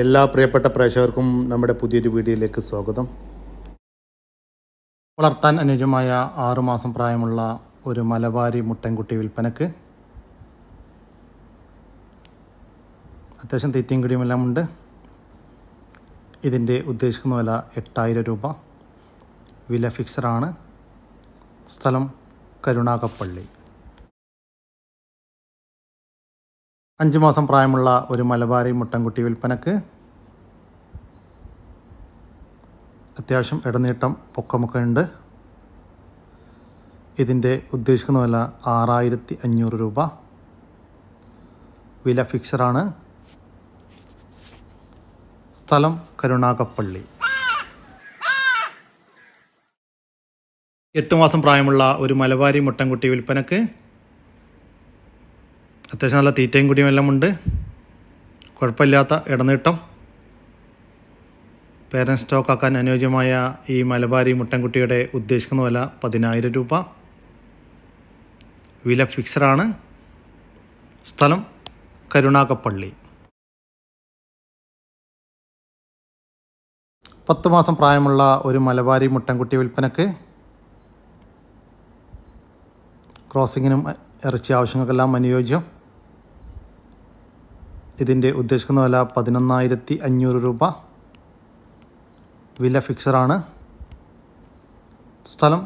എല്ലാ പ്രിയപ്പെട്ട പ്രേക്ഷകർക്കും നമ്മുടെ പുതിയൊരു വീഡിയോയിലേക്ക് സ്വാഗതം. വളർത്താൻ അനുയോജ്യമായ ആറുമാസം പ്രായമുള്ള ഒരു മലബാരി മുട്ടൻകുട്ടി വിൽപ്പനക്ക് അത്യാവശ്യം തീറ്റയും കിടിയും എല്ലാം ഉണ്ട്. ഇതിന്റെ ഉദ്ദേശിക്കുന്ന വില എട്ടായിരം രൂപ. വില ഫിക്സറാണ് സ്ഥലം കരുണാകപ്പള്ളി. അഞ്ച് മാസം പ്രായമുള്ള ഒരു മലബാരി മുട്ടൻകുട്ടി വിൽപ്പനക്ക് അത്യാവശ്യം ഇടനീട്ടം പൊക്കമൊക്കെ ഉണ്ട്. ഇതിന്റെ ഉദ്ദേശിക്കുന്ന വില ആറായിരത്തി അഞ്ഞൂറ് രൂപ. വില ഫിക്സറാണ് സ്ഥലം കരുണാകപ്പള്ളി. എട്ട് മാസം പ്രായമുള്ള ഒരു മലബാരി മുട്ടൻകുട്ടി വിൽപ്പനക്ക് അത്യാവശ്യം നല്ല തീറ്റയും കുടിയും എല്ലാം ഉണ്ട്. കുഴപ്പമില്ലാത്ത ഇടനീട്ടം. സ്റ്റോക്ക് ആക്കാൻ അനുയോജ്യമായ ഈ മലബാരി മുട്ടൻകുട്ടിയുടെ ഉദ്ദേശിക്കുന്ന വില പതിനായിരം രൂപ. വില ഫിക്സറാണ് സ്ഥലം കരുണാകപ്പള്ളി പത്ത് മാസം പ്രായമുള്ള ഒരു മലബാരി മുട്ടൻകുട്ടി വിൽപ്പനക്ക് ക്രോസിങ്ങിനും ഇറച്ചി ആവശ്യങ്ങൾക്കെല്ലാം അനുയോജ്യം. ഇതിന്റെ ഉദ്ദേശിക്കുന്ന വില പതിനൊന്നായിരത്തി അഞ്ഞൂറ് രൂപ. വില ഫിക്സറാണ്. സ്ഥലം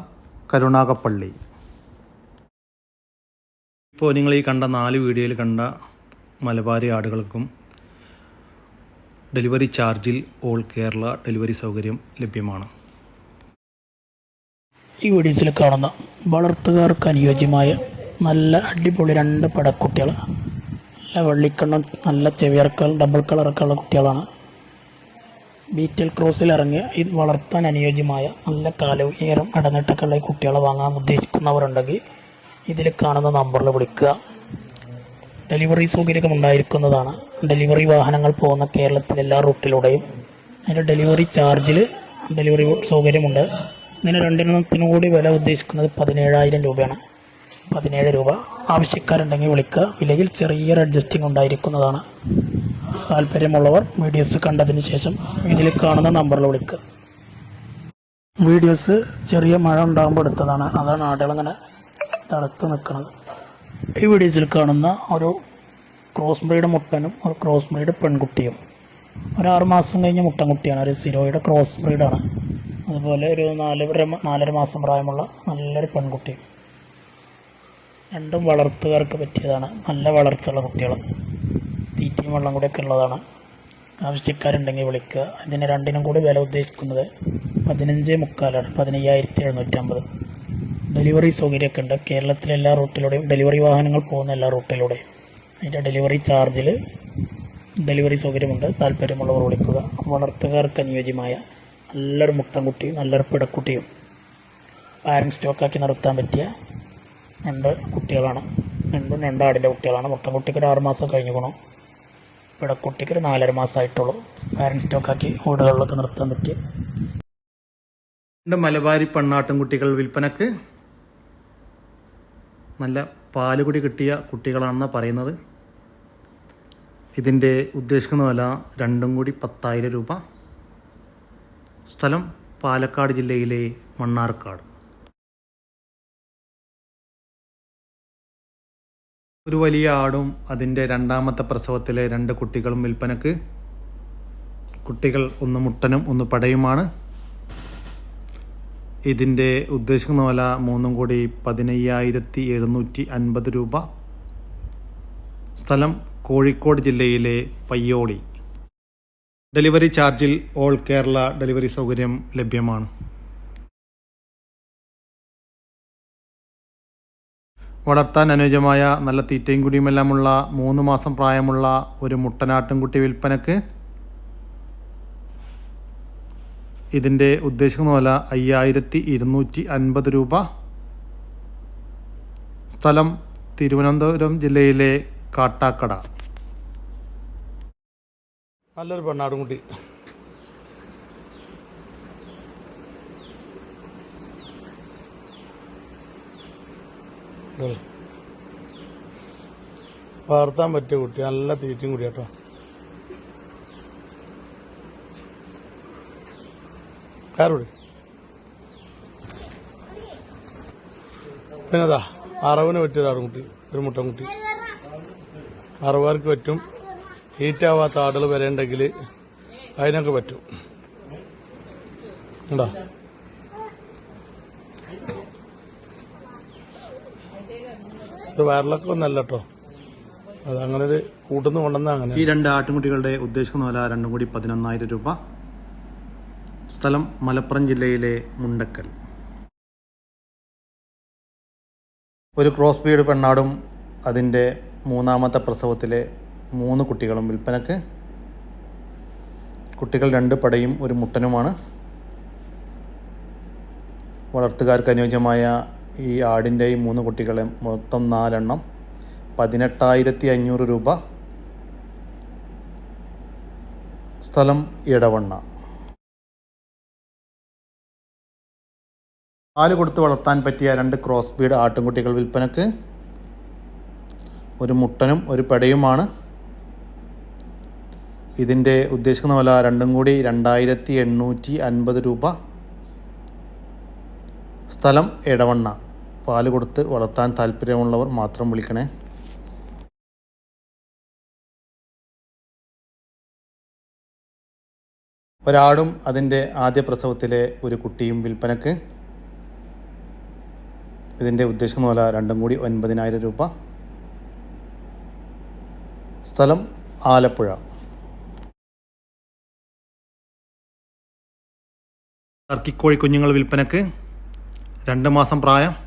കരുണാകപ്പള്ളി. ഇപ്പോൾ നിങ്ങൾ ഈ കണ്ട നാല് വീഡിയോയിൽ കണ്ട മലബാരി ആടുകൾക്കും ഡെലിവറി ചാർജിൽ ഓൾ കേരള ഡെലിവറി സൗകര്യം ലഭ്യമാണ്. ഈ വീഡിയോസിൽ കാണുന്ന വളർത്തുകാർക്ക് അനുയോജ്യമായ നല്ല അടിപൊളി രണ്ട് പടക്കുട്ടികൾ വെള്ളിക്കണ്ണും നല്ല ചെവിയർക്കൽ ഡബിൾ കളറൊക്കെ ഉള്ള കുട്ടികളാണ്. ബീറ്റൽ ക്രോസിൽ ഇറങ്ങി ഇത് വളർത്താൻ അനുയോജ്യമായ നല്ല കാലവും ഏറും ഉള്ള കുട്ടികളെ വാങ്ങാൻ ഉദ്ദേശിക്കുന്നവരുണ്ടെങ്കിൽ ഇതിൽ കാണുന്ന നമ്പറിൽ വിളിക്കുക. ഡെലിവറി സൗകര്യം ഉണ്ടായിരിക്കുന്നതാണ്. ഡെലിവറി വാഹനങ്ങൾ പോകുന്ന കേരളത്തിലെ എല്ലാ റൂട്ടിലൂടെയും അതിന്റെ ഡെലിവറി ചാർജിൽ ഡെലിവറി സൗകര്യമുണ്ട്. ഇതിന് രണ്ടിനത്തിനും കൂടി വില ഉദ്ദേശിക്കുന്നത് പതിനേഴായിരം രൂപയാണ്. പതിനേഴ് രൂപ. ആവശ്യക്കാരുണ്ടെങ്കിൽ വിളിക്കുക. വിലയിൽ ചെറിയൊരു അഡ്ജസ്റ്റിംഗ് ഉണ്ടായിരിക്കുന്നതാണ്. താല്പര്യമുള്ളവർ വീഡിയോസ് കണ്ടതിന് ശേഷം ഇതിൽ കാണുന്ന നമ്പറിൽ വിളിക്കുക. വീഡിയോസ് ചെറിയ മഴ ഉണ്ടാകുമ്പോൾ എടുത്തതാണ്. അതാണ് ആടുകളങ്ങനെ തടുത്ത് നിൽക്കുന്നത്. ഈ വീഡിയോസിൽ കാണുന്ന ഒരു ക്രോസ് ബ്രീഡ് മുട്ടനും ഒരു ക്രോസ് ബ്രീഡ് പെൺകുട്ടിയും. ഒരു ആറ് മാസം കഴിഞ്ഞ മുട്ടൻകുട്ടിയാണ്. ഒരു സിരോയുടെ ക്രോസ് ബ്രീഡാണ് അതുപോലെ ഒരു നാലര നാലര മാസം പ്രായമുള്ള നല്ലൊരു പെൺകുട്ടിയും. രണ്ടും വളർത്തുകാർക്ക് പറ്റിയതാണ്. നല്ല വളർച്ചയുള്ള കുട്ടികൾ. തീറ്റയും വെള്ളം കൂടിയൊക്കെ ഉള്ളതാണ്. ആവശ്യക്കാരുണ്ടെങ്കിൽ വിളിക്കുക. ഇതിന് രണ്ടിനും കൂടി വില ഉദ്ദേശിക്കുന്നത് പതിനഞ്ച് മുക്കാലാണ്. പതിനയ്യായിരത്തി എഴുന്നൂറ്റമ്പത് ഡെലിവറി സൗകര്യമൊക്കെ ഉണ്ട്. കേരളത്തിലെ എല്ലാ റൂട്ടിലൂടെയും ഡെലിവറി വാഹനങ്ങൾ പോകുന്ന എല്ലാ റൂട്ടിലൂടെയും. അതിന്റെ ഡെലിവറി ചാർജിൽ ഡെലിവറി സൗകര്യമുണ്ട്. താല്പര്യമുള്ളവർ വിളിക്കുക. വളർത്തുകാർക്ക് അനുയോജ്യമായ നല്ലൊരു മുട്ടൻകുട്ടിയും നല്ലൊരു പിടക്കുട്ടിയും പാരൻ സ്റ്റോക്കാക്കി നിർത്താൻ പറ്റിയ രണ്ട് കുട്ടികളാണ്. രണ്ടും രണ്ടാടിന്റെ കുട്ടികളാണ്. മുട്ടൻകുട്ടിക്ക് ഒരു ആറുമാസം മാസം ഇവിടെ കുട്ടിക്ക് ഒരു നാലര മാസമായിട്ടുള്ളൂ പാരൻസ് സ്റ്റോക്കാക്കി ഓടുകളിലൊക്കെ നിർത്താൻ പറ്റി. രണ്ട് മലബാരി പെണ്ണാട്ടും കുട്ടികൾ വിൽപ്പനക്ക് നല്ല പാലുകുടി കിട്ടിയ കുട്ടികളാണെന്നാണ് പറയുന്നത്. ഇതിന്റെ ഉദ്ദേശിക്കുന്ന വില രണ്ടും കൂടി പത്തായിരം രൂപ. സ്ഥലം പാലക്കാട് ജില്ലയിലെ മണ്ണാർക്കാട്. ഒരു വലിയ ആടും അതിന്റെ രണ്ടാമത്തെ പ്രസവത്തിലെ രണ്ട് കുട്ടികളും വിൽപ്പനക്ക്. കുട്ടികൾ ഒന്ന് മുട്ടനും ഒന്ന് പടയുമാണ്. ഇതിന്റെ ഉദ്ദേശിക്കുന്ന വില മൂന്നും കൂടി പതിനയ്യായിരത്തി എഴുന്നൂറ്റി അൻപത് രൂപ. സ്ഥലം കോഴിക്കോട് ജില്ലയിലെ പയ്യോളി. ഡെലിവറി ചാർജിൽ ഓൾ കേരള ഡെലിവറി സൗകര്യം ലഭ്യമാണ്. വളർത്താൻ അനുയോജ്യമായ നല്ല തീറ്റയും കുടിയുമെല്ലാമുള്ള മൂന്ന് മാസം പ്രായമുള്ള ഒരു മുട്ടനാട്ടിൻകുട്ടി വിൽപ്പനക്ക് ഇതിന്റെ ഉദ്ദേശിക്കുന്ന വില അയ്യായിരത്തി ഇരുന്നൂറ്റി അൻപത് രൂപ. സ്ഥലം തിരുവനന്തപുരം ജില്ലയിലെ കാട്ടാക്കട. നല്ലൊരു പെണ്ണാടും വളർത്താൻ പറ്റിയ കുട്ടി നല്ല തീറ്റയും കൂടി കേട്ടോ. കയറുടി പിന്നെതാ അറവിന് പറ്റിയൊരു കുട്ടി ഒരു മുട്ടൻകുട്ടി അറുപർക്ക് പറ്റും. ഹീറ്റാവാത്ത ആടുകൾ വരേണ്ടെങ്കിൽ അതിനൊക്കെ പറ്റും. ഉണ്ടോ ഇത് വയറിളക്കം ഒന്നല്ല കേട്ടോ അത് അങ്ങനെ ഒരു കൂട്ടുന്നു കൊണ്ടുവന്ന അങ്ങനെ. ഈ രണ്ട് ആട്ടുംകുട്ടികളുടെ ഉദ്ദേശിക്കുന്ന വില രണ്ടും കൂടി പതിനൊന്നായിരം രൂപ. സ്ഥലം മലപ്പുറം ജില്ലയിലെ മുണ്ടക്കൽ. ഒരു ക്രോസ് ബീഡ് പെണ്ണാടും അതിന്റെ മൂന്നാമത്തെ പ്രസവത്തിലെ മൂന്ന് കുട്ടികളും വിൽപ്പനക്ക്. കുട്ടികൾ രണ്ട് പടയും ഒരു മുട്ടനുമാണ്. വളർത്തുകാർക്ക് അനുയോജ്യമായ ഈ ആടിന്റെ ഈ മൂന്ന് കുട്ടികളെ മൊത്തം നാലെണ്ണം. പതിനെട്ടായിരത്തി അഞ്ഞൂറ് രൂപ. സ്ഥലം ഇടവണ്ണ. പാൽ കൊടുത്ത് വളർത്താൻ പറ്റിയ രണ്ട് ക്രോസ് ബീഡ് ആട്ടിൻകുട്ടികൾ വിൽപ്പനക്ക്. ഒരു മുട്ടനും ഒരു പെടയുമാണ്. ഇതിന്റെ ഉദ്ദേശിക്കുന്ന വില രണ്ടും കൂടി രണ്ടായിരത്തി എണ്ണൂറ്റി അൻപത് രൂപ. സ്ഥലം ഇടവണ്ണ. പാൽ കൊടുത്ത് വളർത്താൻ താല്പര്യമുള്ളവർ മാത്രം വിളിക്കണേ. ഒരാടും അതിന്റെ ആദ്യ പ്രസവത്തിലെ ഒരു കുട്ടിയും വിൽപ്പനക്ക്. ഇതിന്റെ ഉദ്ദേശം പോലെ രണ്ടും കൂടി ഒൻപതിനായിരം രൂപ. സ്ഥലം ആലപ്പുഴ. ടർക്കിക്കോഴി കുഞ്ഞുങ്ങൾ വിൽപ്പനക്ക്. രണ്ട് മാസം പ്രായം.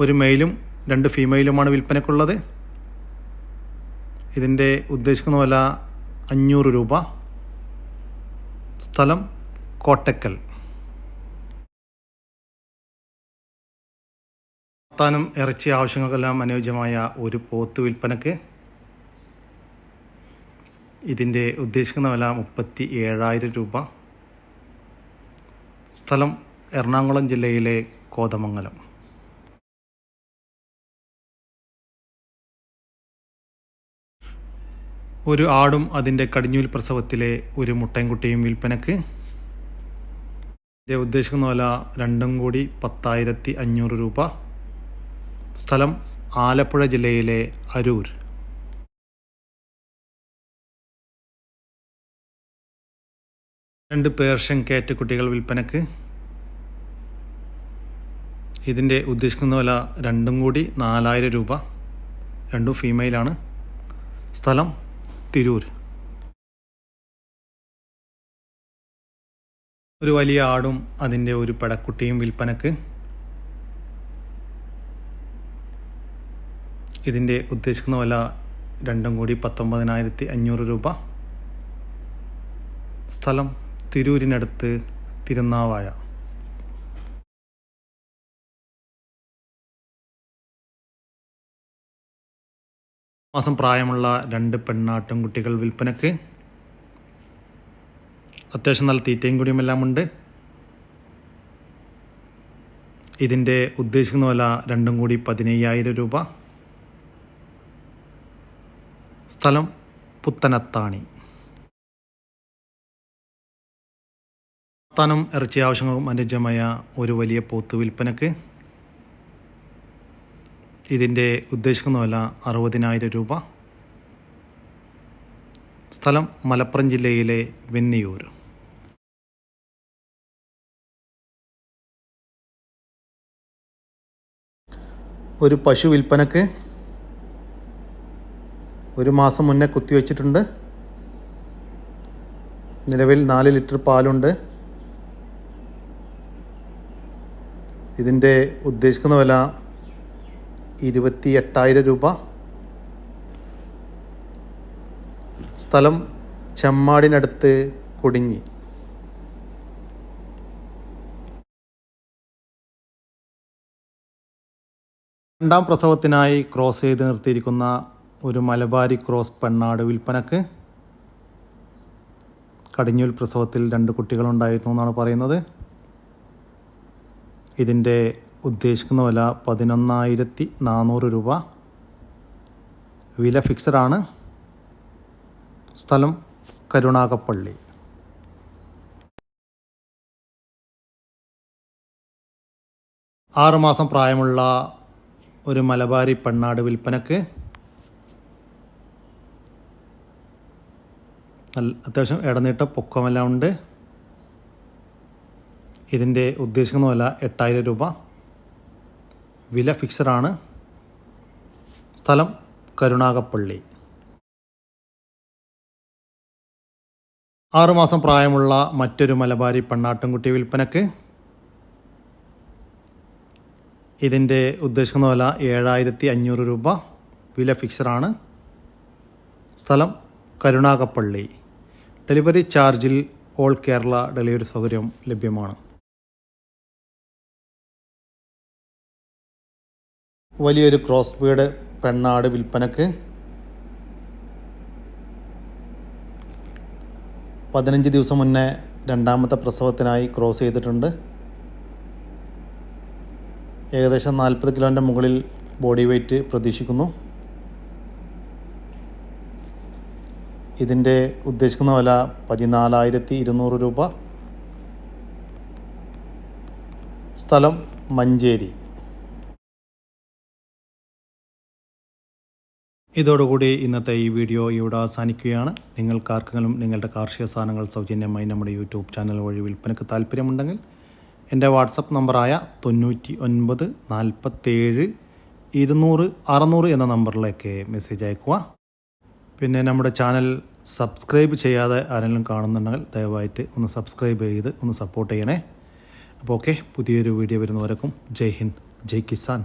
ഒരു മെയിലും രണ്ട് ഫീമെയിലുമാണ് വിൽപ്പനക്കുള്ളത്. ഇതിന്റെ ഉദ്ദേശിക്കുന്ന വില അഞ്ഞൂറ് രൂപ. സ്ഥലം കോട്ടക്കൽ. താനും ഇറച്ചി ആവശ്യങ്ങൾക്കെല്ലാം അനുയോജ്യമായ ഒരു പോത്ത് വിൽപ്പനക്ക്. ഇതിന്റെ ഉദ്ദേശിക്കുന്ന വില മുപ്പത്തി ഏഴായിരം രൂപ. സ്ഥലം എറണാകുളം ജില്ലയിലെ കോതമംഗലം. ഒരു ആടും അതിന്റെ കടിഞ്ഞൂൽ പ്രസവത്തിലെ ഒരു മുട്ടൻകുട്ടിയും വിൽപ്പനക്ക്. ഉദ്ദേശിക്കുന്ന വില രണ്ടും കൂടി പത്തായിരത്തി അഞ്ഞൂറ് രൂപ. സ്ഥലം ആലപ്പുഴ ജില്ലയിലെ അരൂർ. രണ്ട് പേർഷ്യൻ കാറ്റ് കുട്ടികൾ വിൽപ്പനക്ക്. ഇതിന്റെ ഉദ്ദേശിക്കുന്ന വില രണ്ടും കൂടി നാലായിരം രൂപ. രണ്ടും ഫീമെയിലാണ് സ്ഥലം തിരൂർ. ഒരു വലിയ ആടും അതിന്റെ ഒരു പടക്കുട്ടിയും വിൽപ്പനക്ക് ഇതിന്റെ ഉദ്ദേശിക്കുന്ന വില രണ്ടും കൂടി പത്തൊമ്പതിനായിരത്തി അഞ്ഞൂറ് രൂപ. സ്ഥലം തിരൂരിനടുത്ത് തിരുനാവായ. മാസം പ്രായമുള്ള രണ്ട് പെണ്ണാട്ടും കുട്ടികൾ വിൽപ്പനക്ക്. അത്യാവശ്യം നല്ല തീറ്റയും കൂടിയും എല്ലാം ഉണ്ട്. ഇതിന്റെ ഉദ്ദേശിക്കുന്ന വില രണ്ടും കൂടി പതിനയ്യായിരം രൂപ. സ്ഥലം പുത്തനത്താണി. വളർത്താനും ഇറച്ചി ആവശ്യങ്ങൾക്കും അനുജമായ ഒരു വലിയ പോത്ത് വിൽപ്പനക്ക്. ഇതിന്റെ ഉദ്ദേശിക്കുന്ന വില അറുപതിനായിരം രൂപ. സ്ഥലം മലപ്പുറം ജില്ലയിലെ വെന്നിയൂർ. ഒരു പശു വിൽപ്പനക്ക് ഒരു മാസം മുന്നേ കുത്തിവെച്ചിട്ടുണ്ട്. നിലവിൽ നാല് ലിറ്റർ പാലുണ്ട്. ഇതിന്റെ ഉദ്ദേശിക്കുന്ന വില ഇരുപത്തി എട്ടായിരം രൂപ. സ്ഥലം ചെമ്മാടിനടുത്ത് കൊടിഞ്ഞി രണ്ടാം പ്രസവത്തിനായി ക്രോസ് ചെയ്ത് നിർത്തിയിരിക്കുന്ന ഒരു മലബാരി ക്രോസ് പെണ്ണാട് വിൽപ്പനക്ക് കടിഞ്ഞൂൽ പ്രസവത്തിൽ രണ്ട് കുട്ടികളുണ്ടായിരുന്നു എന്നാണ് പറയുന്നത്. ഇതിന്റെ ഉദ്ദേശിക്കുന്ന വില പതിനൊന്നായിരത്തി നാനൂറ് രൂപ. വില ഫിക്സഡാണ്. സ്ഥലം കരുണാകപ്പള്ളി ആറുമാസം പ്രായമുള്ള ഒരു മലബാരി പെണ്ണാട് വിൽപ്പനക്ക് നല്ല അത്യാവശ്യം ഇടനീട്ട പൊക്കമെല്ലാം ഉണ്ട്. ഇതിന്റെ ഉദ്ദേശിക്കുന്ന വില എട്ടായിരം രൂപ. വില ഫിക്സഡാണ്. സ്ഥലം കരുണാകപ്പള്ളി. ആറുമാസം പ്രായമുള്ള മറ്റൊരു മലബാരി പെണ്ണാട്ടുംകുട്ടി വിൽപ്പനക്ക്. ഇതിന്റെ ഉദ്ദേശിക്കുന്ന വില ഏഴായിരത്തി അഞ്ഞൂറ് രൂപ. വില ഫിക്സഡാണ്. സ്ഥലം കരുണാകപ്പള്ളി. ഡെലിവറി ചാർജിൽ ഓൾ കേരള ഡെലിവറി സൗകര്യം ലഭ്യമാണ്. വലിയൊരു ക്രോസ് പെണ്ണാട് വിൽപ്പനക്ക് പതിനഞ്ച് ദിവസം മുന്നേ രണ്ടാമത്തെ പ്രസവത്തിനായി ക്രോസ് ചെയ്തിട്ടുണ്ട്. ഏകദേശം നാൽപ്പത് കിലോന്റെ മുകളിൽ ബോഡി വെയ്റ്റ് പ്രതീക്ഷിക്കുന്നു. ഇതിന്റെ ഉദ്ദേശിക്കുന്ന വില പതിനാലായിരത്തി ഇരുന്നൂറ് രൂപ. സ്ഥലം മഞ്ചേരി. ഇതോടുകൂടി ഇന്നത്തെ ഈ വീഡിയോ ഇവിടെ അവസാനിക്കുകയാണ്. നിങ്ങൾക്കാർക്കെങ്കിലും നിങ്ങളുടെ കാർഷിക സാധനങ്ങൾ സൗജന്യമായി നമ്മുടെ യൂട്യൂബ് ചാനൽ വഴി വിൽപ്പനയ്ക്ക് താല്പര്യമുണ്ടെങ്കിൽ എന്റെ വാട്സപ്പ് നമ്പറായ തൊണ്ണൂറ്റി ഒൻപത് നാൽപ്പത്തേഴ് ഇരുന്നൂറ് അറുന്നൂറ് എന്ന നമ്പറിലേക്ക് മെസ്സേജ് അയക്കുക പിന്നെ നമ്മുടെ ചാനൽ സബ്സ്ക്രൈബ് ചെയ്യാതെ ആരെങ്കിലും കാണുന്നുണ്ടെങ്കിൽ ദയവായിട്ട് ഒന്ന് സബ്സ്ക്രൈബ് ചെയ്ത് ഒന്ന് സപ്പോർട്ട് ചെയ്യണേ. അപ്പോൾ ഓക്കെ പുതിയൊരു വീഡിയോ വരുന്നവരക്കും ജയ് ഹിന്ദ് ജയ് കിസാൻ.